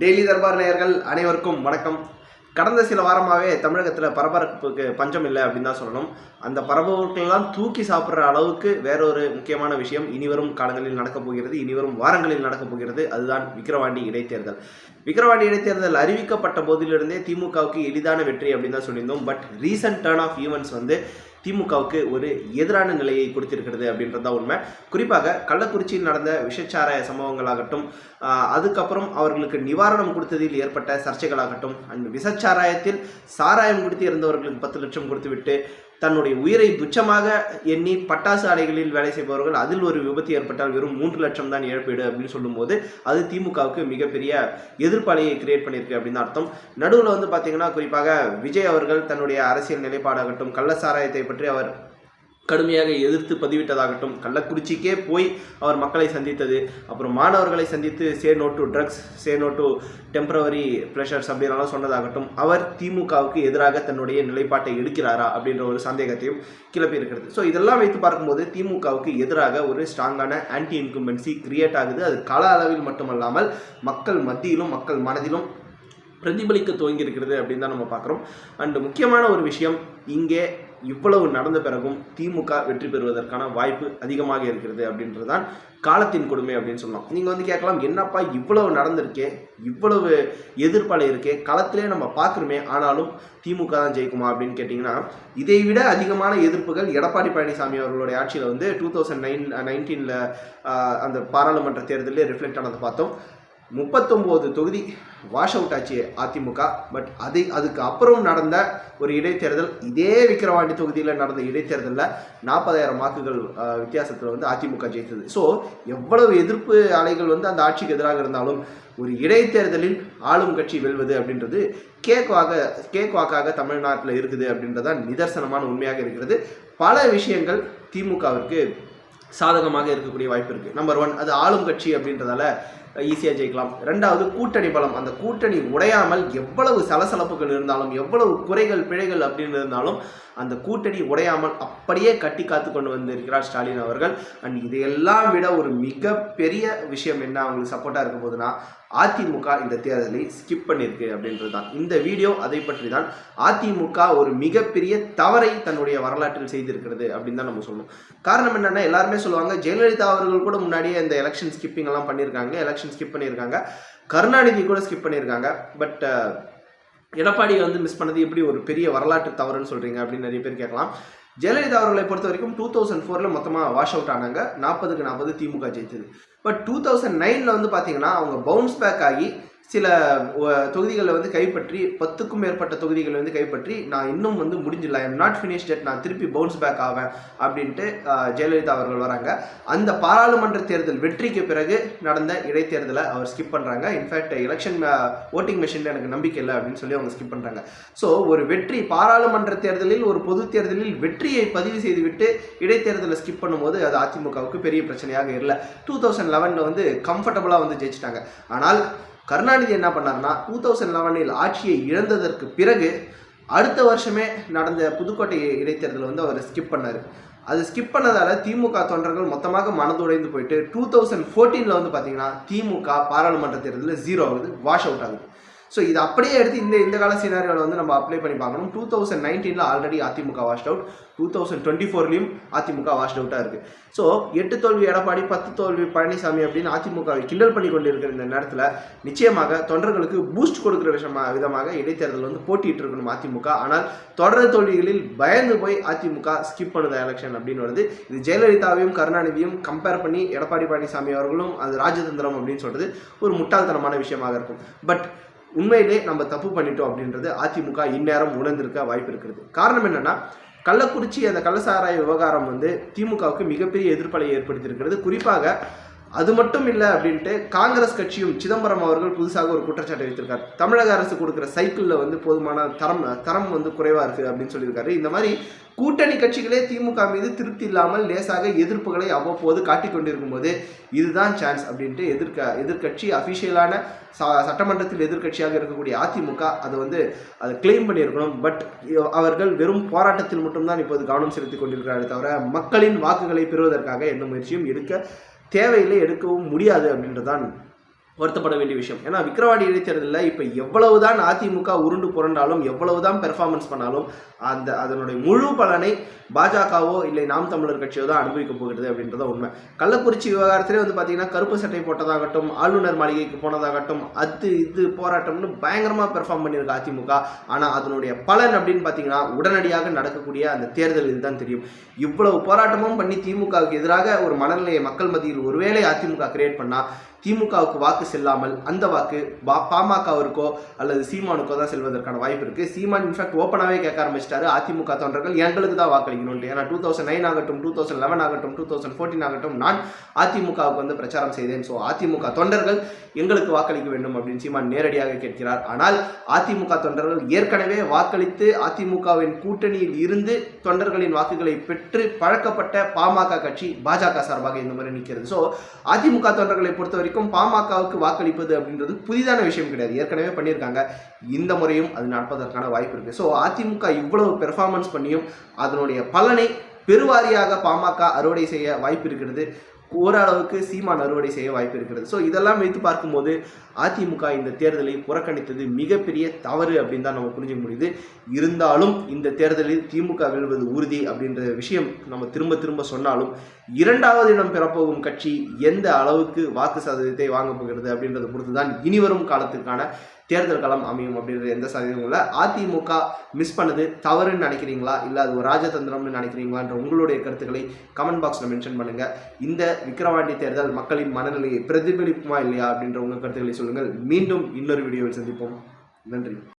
Daily Darbar நேயர்கள் அனைவருக்கும் வணக்கம். கடந்த சில வாரமாகவே தமிழகத்தில் பரபரப்புக்கு பஞ்சம் இல்லை அப்படின்னு தான் சொல்லணும். அந்த பரபரப்புகளெல்லாம் தூக்கி சாப்பிட்ற அளவுக்கு வேற ஒரு முக்கியமான விஷயம் இனிவரும் காலங்களில் நடக்கப் போகிறது இனிவரும் வாரங்களில் நடக்கப் போகிறது அதுதான் விக்கிரவாண்டி இடைத்தேர்தல். விக்கிரவாண்டி இடைத்தேர்தல் அறிவிக்கப்பட்ட போதிலிருந்தே திமுகவுக்கு எளிதான வெற்றி அப்படின்னு தான் சொல்லியிருந்தோம். But recent turn of events வந்து திமுகவுக்கு ஒரு எதிரான நிலையை கொடுத்திருக்கிறது அப்படின்றது தான் உண்மை. குறிப்பாக கள்ளக்குறிச்சியில் நடந்த விஷச்சாராய சம்பவங்களாகட்டும் அதுக்கப்புறம் அவர்களுக்கு நிவாரணம் கொடுத்ததில் ஏற்பட்ட சர்ச்சைகளாகட்டும் அண்ட் விஷச்சாராயத்தில் சாராயம் கொடுத்து இருந்தவர்களுக்கு பத்து லட்சம் கொடுத்துவிட்டு தன்னுடைய உயிரை துச்சமாக எண்ணி பட்டாசு ஆலைகளில் வேலை செய்பவர்கள் அதில் ஒரு விபத்து ஏற்பட்டால் வெறும் மூன்று லட்சம் தான் இழப்பீடு அப்படின்னு சொல்லும்போது அது திமுகவுக்கு மிகப்பெரிய எதிர்ப்பாலையை கிரியேட் பண்ணியிருக்கு அப்படின்னு அர்த்தம். நடுவில் வந்து பார்த்தீங்கன்னா குறிப்பாக விஜய் அவர்கள் தன்னுடைய அரசியல் நிலைப்பாடாகட்டும் கள்ள சாராயத்தை பற்றி அவர் கடுமையாக எதிர்த்து பதிவிட்டதாகட்டும். கள்ளக்குறிச்சிக்கே போய் அவர் மக்களை சந்தித்தது. அப்புறம் மாணவர்களை சந்தித்து say no to drugs say no to temporary pressures அப்படின்னாலும் சொன்னதாகட்டும். அவர் திமுகவுக்கு எதிராக தன்னுடைய நிலைப்பாட்டை எடுக்கிறாரா அப்படின்ற ஒரு சந்தேகத்தையும் கிளப்பி இருக்கிறது. ஸோ இதெல்லாம் வைத்து பார்க்கும்போது திமுகவுக்கு எதிராக ஒரு ஸ்ட்ராங்கான ஆன்டி இன்கும்பன்சி கிரியேட் ஆகுது. அது கள அளவில் மட்டுமல்லாமல் மக்கள் மத்தியிலும் மக்கள் மனதிலும் பிரதிபலிக்க துவங்கி இருக்கிறது அப்படின்னு தான் நம்ம பார்க்குறோம். அண்டு முக்கியமான ஒரு விஷயம் இங்கே இவ்வளவு நடந்த பிறகும் திமுக வெற்றி பெறுவதற்கான வாய்ப்பு அதிகமாக இருக்கிறது அப்படின்றது தான் காலத்தின் கொடுமை அப்படின்னு சொல்லலாம். நீங்கள் வந்து கேட்கலாம் என்னப்பா இவ்வளவு நடந்திருக்கே இவ்வளவு எதிர்ப்பாளை இருக்கே களத்திலே நம்ம பார்க்குறோமே ஆனாலும் திமுக தான் ஜெயிக்குமா அப்படின்னு கேட்டிங்கன்னா இதை விட அதிகமான எதிர்ப்புகள் எடப்பாடி பழனிசாமி அவர்களுடைய ஆட்சியில் வந்து டூ தௌசண்ட் நைன் நைன்டீனில் அந்த பாராளுமன்ற தேர்தலில் ரிஃப்ளெக்ட் ஆனதை பார்த்தோம். முப்பத்தொம்போது தொகுதி வாஷ் அவுட் ஆச்சு அதிமுக. பட் அது அதுக்கு அப்புறம் நடந்த ஒரு இடைத்தேர்தல் இதே விக்கிரவாண்டி தொகுதியில் நடந்த இடைத்தேர்தலில் நாற்பதாயிரம் வாக்குகள் வித்தியாசத்தில் வந்து அதிமுக ஜெயித்தது. ஸோ எவ்வளவு எதிர்ப்பு அலைகள் வந்து அந்த ஆட்சிக்கு எதிராக இருந்தாலும் ஒரு இடைத்தேர்தலில் ஆளும் கட்சி வெல்வது அப்படின்றது கேக் வாக்க கேக் வாக்காக தமிழ்நாட்டில் இருக்குது அப்படின்றதான் நிதர்சனமான உண்மையாக இருக்கிறது. பல விஷயங்கள் திமுகவிற்கு சாதகமாக இருக்கக்கூடிய வாய்ப்பு இருக்குது நம்பர் ஒன் அது ஆளும் கட்சி அப்படின்றதால ஈஸியாக ஜெயிக்கலாம். ரெண்டாவது கூட்டணி பலம். அந்த கூட்டணி உடையாமல் எவ்வளவு சலசலப்புகள் இருந்தாலும் எவ்வளவு குறைகள் பிழைகள் அப்படின்னு இருந்தாலும் அந்த கூட்டணி உடையாமல் அப்படியே கட்டி காத்து கொண்டு வந்திருக்கிறார் ஸ்டாலின் அவர்கள். அண்ட் இதையெல்லாம் விட ஒரு மிகப்பெரிய விஷயம் என்ன அவங்களுக்கு சப்போர்ட்டாக இருக்க போதுன்னா அதிமுக இந்த தேர்தலை ஸ்கிப் பண்ணியிருக்கு அப்படின்றது தான் இந்த வீடியோ அதை பற்றி தான் அதிமுக ஒரு மிகப்பெரிய தவறை தன்னுடைய வரலாற்றில் செய்திருக்கிறது அப்படின்னு தான் நம்ம சொல்லணும். காரணம் என்னென்னா எல்லாருமே சொல்லுவாங்க ஜெயலலிதா அவர்கள் கூட முன்னாடியே இந்த எலெக்ஷன் ஸ்கிப்பிங் எல்லாம் பண்ணியிருக்காங்க. எலெக்ஷன் ஸ்கிப் பண்ணியிருக்காங்க. கருணாநிதி கூட ஸ்கிப் பண்ணியிருக்காங்க. பட் uh, எடப்பாடி வந்து மிஸ் பண்ணது எப்படி ஒரு பெரிய வரலாற்று தவறுன்னு சொல்கிறீங்க அப்படின்னு நிறைய பேர் கேட்கலாம். ஜெயலலிதா அவர்களை பொறுத்த வரைக்கும் டூ தௌசண்ட் ஃபோரில் மொத்தமாக வாஷ் அவுட் ஆனாங்க. நாற்பதுக்கு நாற்பது திமுக ஜெயித்தது. பட் டூ தௌசண்ட் நைனில் வந்து பார்த்தீங்கன்னா அவங்க பவுன்ஸ் பேக் ஆகி சில தொகுதிகளை வந்து கைப்பற்றி பத்துக்கும் மேற்பட்ட தொகுதிகளை வந்து கைப்பற்றி நான் இன்னும் வந்து முடிஞ்சிடல. I am not finished நான் திருப்பி பவுன்ஸ் பேக் ஆவேன் அப்படின்ட்டு ஜெயலலிதா அவர்கள் வராங்க. அந்த பாராளுமன்ற தேர்தல் வெற்றிக்கு பிறகு நடந்த இடைத்தேர்தலை அவர் ஸ்கிப் பண்ணுறாங்க இன்ஃபேக்ட் எலெக்ஷன் ஓட்டிங் மிஷினில் எனக்கு நம்பிக்கை இல்லை அப்படின்னு சொல்லி அவங்க ஸ்கிப் பண்ணுறாங்க ஸோ ஒரு வெற்றி பாராளுமன்ற தேர்தலில் ஒரு பொது தேர்தலில் வெற்றியை பதிவு செய்துவிட்டு இடைத்தேர்தலை ஸ்கிப் பண்ணும்போது அது அதிமுகவுக்கு பெரிய பிரச்சனையாக இல்லை. டூ தௌசண்ட் லெவனில் வந்து கம்ஃபர்டபுளாக வந்து ஜெயிச்சிட்டாங்க. ஆனால் கருணாநிதி என்ன பண்ணாருன்னா டூ தௌசண்ட் லெவனில் ஆட்சியை இழந்ததற்கு பிறகு அடுத்த வருஷமே நடந்த புதுக்கோட்டை இடைத்தேர்தல் வந்து அவர் ஸ்கிப் பண்ணார். அது ஸ்கிப் பண்ணதால் திமுக தொண்டர்கள் மொத்தமாக மனதுடைந்து போயிட்டு டூ தௌசண்ட் ஃபோர்டீனில் வந்து பார்த்தீங்கன்னா திமுக பாராளுமன்ற தேர்தலில் ஜீரோ ஆகுது வாஷ் அவுட் ஆகுது. ஸோ இது அப்படியே எடுத்து இந்த இந்த கால சினாரியோவில் வந்து நம்ம அப்ளை பண்ணி பார்க்கணும். டூ தௌசண்ட் நைன்டீனில் already AIADMK washed out two thousand twenty ஃபோர்லேயும் அதிமுக வாஷ்ட் அவுட்டாக இருக்குது ஸோ எட்டு தோல்வி எடப்பாடி பத்து தோல்வி பழனிசாமி அப்படின்னு அதிமுகவை கிண்டல் பண்ணி கொண்டிருக்கிற இந்த நேரத்தில் நிச்சயமாக தொண்டர்களுக்கு பூஸ்ட் கொடுக்குற விஷயமா விதமாக இடைத்தேர்தல் வந்து போட்டிட்டு இருக்கணும் அதிமுக. ஆனால் தொடர் தோல்விகளில் பயந்து போய் அதிமுக ஸ்கிப் பண்ணுது எலெக்ஷன் அப்படின்னு வருது. இது ஜெயலலிதாவையும் கருணாநிதியும் கம்பேர் பண்ணி எடப்பாடி பழனிசாமி அவர்களும் அது ராஜதந்திரம் அப்படின்னு சொல்கிறது ஒரு முட்டாள்தனமான விஷயமாக இருக்கும். பட் உண்மையிலே நம்ம தப்பு பண்ணிட்டோம் அப்படின்றது அதிமுக இந்நேரம் உணர்ந்திருக்க வாய்ப்பு இருக்கிறது. காரணம் என்னன்னா கள்ளக்குறிச்சி அந்த கள்ளசாராய விவகாரம் வந்து திமுகவுக்கு மிகப்பெரிய எதிர்ப்பலை ஏற்படுத்தியிருக்கிறது. குறிப்பாக அது மட்டும் இல்லை அப்படின்ட்டு காங்கிரஸ் கட்சியும் சிதம்பரம் அவர்கள் புதுசாக ஒரு குற்றச்சாட்டை வைத்திருக்கார். தமிழக அரசு கொடுக்குற சைக்கிளில் வந்து போதுமான தரம் தரம் வந்து குறைவாக இருக்குது அப்படின்னு சொல்லியிருக்காரு. இந்த மாதிரி கூட்டணி கட்சிகளே திமுக மீது திருப்தி இல்லாமல் லேசாக எதிர்ப்புகளை அவ்வப்போது காட்டிக் கொண்டிருக்கும் போது இதுதான் சான்ஸ் அப்படின்ட்டு எதிர்க்க எதிர்க்கட்சி அஃபிஷியலான ச சட்டமன்றத்தில் எதிர்க்கட்சியாக இருக்கக்கூடிய அதிமுக அதை வந்து அதை கிளைம் பண்ணியிருக்கணும். பட் அவர்கள் வெறும் போராட்டத்தில் மட்டும்தான் இப்போது கவனம் செலுத்தி கொண்டிருக்கிறார்கள் தவிர மக்களின் வாக்குகளை பெறுவதற்காக எந்த முயற்சியும் எடுக்க தேவையில்லை எடுக்கவும் முடியாது அப்படின்றதான் வருத்தப்பட வேண்டிய விஷயம். ஏன்னா விக்ரவாடி இடைத்தேர்தலில் இப்போ எவ்வளவுதான் அதிமுக உருண்டு புரண்டாலும் எவ்வளவுதான் பெர்ஃபார்மன்ஸ் பண்ணாலும் அந்த அதனுடைய முழு பலனை பாஜகவோ இல்லை நாம் தமிழர் கட்சியோ தான் அனுபவிக்க போகிறது அப்படின்றத உண்மை. கள்ளக்குறிச்சி விவகாரத்திலே வந்து பார்த்தீங்கன்னா கருப்பு சட்டை போட்டதாகட்டும் ஆளுநர் மாளிகைக்கு போனதாகட்டும் அது இது போராட்டம்னு பயங்கரமாக பெர்ஃபார்ம் பண்ணியிருக்கு அதிமுக. ஆனால் அதனுடைய பலன் அப்படின்னு பார்த்தீங்கன்னா உடனடியாக நடக்கக்கூடிய அந்த தேர்தலில் தான் தெரியும். இவ்வளவு போராட்டமும் பண்ணி திமுகவுக்கு எதிராக ஒரு மனநிலையை மக்கள் மத்தியில் ஒருவேளை அதிமுக கிரியேட் பண்ணால் திமுகவுக்கு வாக்கு செல்லாமல் அந்த வாக்கு பா பாமகவிற்கோ அல்லது சீமானுக்கோ தான் செல்வதற்கான வாய்ப்பு இருக்குது சீமான் இன்ஃபேக்ட் ஓப்பனாகவே கேட்க ஆரம்பிச்சிட்டாரு. அதிமுக தொண்டர்கள் எங்களுக்கு தான் வாக்களிக்கணும்ட்டு ஏன்னா டூ தௌசண்ட் நைன் ஆகட்டும் டூ தௌசண்ட் லெவன் ஆகட்டும் டூ தௌசண்ட் ஃபோர்டீன் ஆகட்டும் நான் அதிமுகவுக்கு வந்து பிரச்சாரம் செய்தேன். ஸோ அதிமுக தொண்டர்கள் எங்களுக்கு வாக்களிக்க வேண்டும் அப்படின்னு சீமான் நேரடியாக கேட்கிறார். ஆனால் அதிமுக தொண்டர்கள் ஏற்கனவே வாக்களித்து அதிமுகவின் கூட்டணியில் இருந்து தொண்டர்களின் வாக்குகளை பெற்று பழக்கப்பட்ட பாமக கட்சி பாஜக சார்பாக இந்த மாதிரி நிற்கிறது. ஸோ அதிமுக தொண்டர்களை பொறுத்தவரைக்கும் வரைக்கும் பாமகவுக்கு வாக்களிப்பது அப்படின்றது புதிதான விஷயம் கிடையாது. ஏற்கனவே பண்ணியிருக்காங்க. இந்த முறையும் அது நடப்பதற்கான வாய்ப்பு இருக்குது ஸோ அதிமுக இவ்வளவு பெர்ஃபார்மன்ஸ் பண்ணியும் அதனுடைய பலனை பெருவாரியாக பாமக அறுவடை செய்ய வாய்ப்பு இருக்கிறது. ஓரளவுக்கு சீமான் அறுவடை செய்ய வாய்ப்பு இருக்கிறது. ஸோ இதெல்லாம் வைத்து பார்க்கும்போது அதிமுக இந்த தேர்தலை புறக்கணித்தது மிகப்பெரிய தவறு அப்படின்னு தான் நம்ம புரிஞ்சுக்க முடியுது. இருந்தாலும் இந்த தேர்தலில் திமுக வெல்வது உறுதி அப்படின்ற விஷயம் நம்ம திரும்ப திரும்ப சொன்னாலும் இரண்டாவது இடம் பெறப்போகும் கட்சி எந்த அளவுக்கு வாக்கு சதவீதத்தை வாங்க போகிறது அப்படின்றத பொறுத்து தான் இனிவரும் காலத்துக்கான தேர்தல் களம் அமையும் அப்படின்றது எந்த சதவீதமும் இல்லை. அதிமுக மிஸ் பண்ணது தவறுன்னு நினைக்கிறீங்களா? இல்லை அது ஒரு ராஜதந்திரம்னு நினைக்கிறீங்களான்ற உங்களுடைய கருத்துக்களை கமெண்ட் பாக்ஸில் மென்ஷன் பண்ணுங்கள் இந்த விக்கிரவாண்டி தேர்தல் மக்களின் மனநிலையை பிரதிபலிப்புமா இல்லையா அப்படின்ற உங்கள் கருத்துக்களை சொல்லுங்கள். மீண்டும் இன்னொரு வீடியோவில் சந்திப்போம். நன்றி.